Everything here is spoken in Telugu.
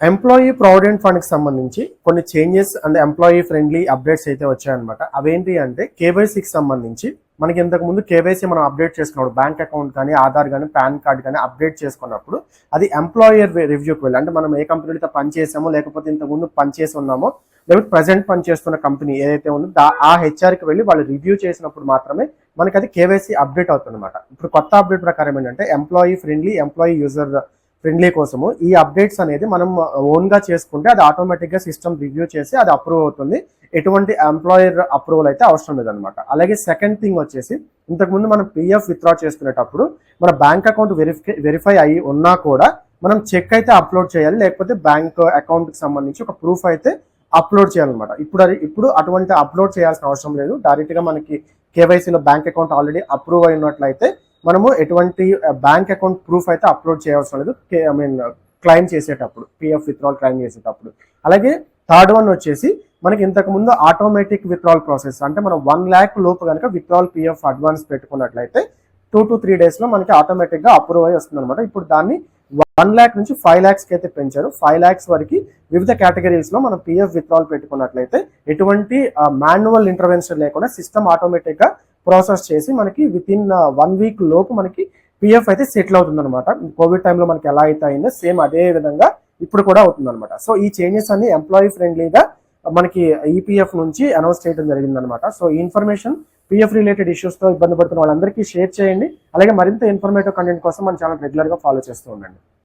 ఎంప్లాయీ ప్రావిడెంట్ ఫండ్కి సంబంధించి కొన్ని changes and employee friendly updates అయితే వచ్చాయన్నమాట. అవేంటి అంటే కేవైసీకి సంబంధించి మనకి ఇంతకు ముందు కేవైసీ మనం అప్డేట్ చేసుకున్నప్పుడు బ్యాంక్ అకౌంట్ కానీ ఆధార్ కానీ పాన్ కార్డ్ కానీ అప్డేట్ చేసుకున్నప్పుడు అది ఎంప్లాయర్ రివ్యూకి వెళ్ళి అంటే మనం ఏ కంపెనీతో పనిచేసామో లేకపోతే ఇంతకు ముందు ఉన్నామో లేకపోతే ప్రజెంట్ పని చేస్తున్న కంపెనీ ఏదైతే ఉందో దా- ఆ హెచ్ఆర్కి వెళ్ళి వాళ్ళు రివ్యూ చేసినప్పుడు మాత్రమే మనకి అది కేవైసీ అప్డేట్ అవుతుంది అనమాట ఇప్పుడు కొత్త అప్డేట్ ప్రకారం ఏంటంటే employee friendly employee user friendly కోసము. ఈ అప్డేట్స్ అనేది మనం ఓన్గా చేసుకుంటే అది ఆటోమేటిక్గా సిస్టమ్ రివ్యూ చేసి అది అప్రూవ్ అవుతుంది. ఎటువంటి ఎంప్లాయర్ అప్రూవల్ అయితే అవసరం లేదనమాట అలాగే సెకండ్ థింగ్ వచ్చేసి ఇంతకుముందు మనం పిఎఫ్ విత్డ్రా చేసుకునేటప్పుడు మన బ్యాంక్ అకౌంట్ వెరిఫై వెరిఫై అయ్యి ఉన్నా కూడా మనం చెక్ అయితే అప్లోడ్ చేయాలి. లేకపోతే బ్యాంక్ అకౌంట్కి సంబంధించి ఒక ప్రూఫ్ అయితే అప్లోడ్ చేయాలన్నమాట. ఇప్పుడు అది ఇప్పుడు అటువంటి అప్లోడ్ చేయాల్సిన అవసరం లేదు. డైరెక్ట్గా మనకి కేవైసీలో బ్యాంక్ అకౌంట్ ఆల్రెడీ అప్రూవ్ అయినట్లయితే మనము ఎటువంటి బ్యాంక్ అకౌంట్ ప్రూఫ్ అయితే అప్లోడ్ చేయవలసిన లేదు. ఐ మీన్ క్లైమ్ చేసేటప్పుడు పిఎఫ్ విత్డ్రాల్ క్లైమ్ చేసేటప్పుడు. అలాగే థర్డ్ వన్ వచ్చేసి మనకి ఇంతకు ముందు ఆటోమేటిక్ విత్డ్రాల్ ప్రాసెస్ అంటే మనం వన్ ల్యాక్ లోపు కనుక విత్డ్రాల్ పిఎఫ్ అడ్వాన్స్ పెట్టుకున్నట్లయితే టూ టు త్రీ డేస్లో మనకి ఆటోమేటిక్గా అప్రూవ్ అయి వస్తుంది అనమాట ఇప్పుడు దాన్ని వన్ ల్యాక్ నుంచి ఫైవ్ ల్యాక్స్కి అయితే పెంచారు. ఫైవ్ ల్యాక్స్ వరకు వివిధ కేటగిరీస్లో మనం పిఎఫ్ విత్డ్రాల్ పెట్టుకున్నట్లయితే ఎటువంటి మాన్యువల్ ఇంటర్వెన్షన్ లేకుండా సిస్టమ్ ఆటోమేటిక్గా ప్రాసెస్ చేసి మనకి విత్ ఇన్ వన్ వీక్ లోపు మనకి పిఎఫ్ అయితే సెటిల్ అవుతుంది అనమాట కోవిడ్ టైంలో మనకి ఎలా అయితే అయిందో సేమ్ అదే విధంగా ఇప్పుడు కూడా అవుతుంది అనమాట సో ఈ చేంజెస్ అన్ని ఎంప్లాయీ ఫ్రెండ్లీగా మనకి ఈపీఎఫ్ నుంచి అనౌన్స్ చేయడం జరిగింది అనమాట సో ఈ ఇన్ఫర్మేషన్ పిఎఫ్ రిలేటెడ్ ఇష్యూస్తో ఇబ్బంది పడుతున్న వాళ్ళందరికీ షేర్ చేయండి. అలాగే మరింత ఇన్ఫర్మేటివ్ కంటెంట్ కోసం మన ఛానల్ రెగ్యులర్గా ఫాలో చేస్తూ ఉండండి.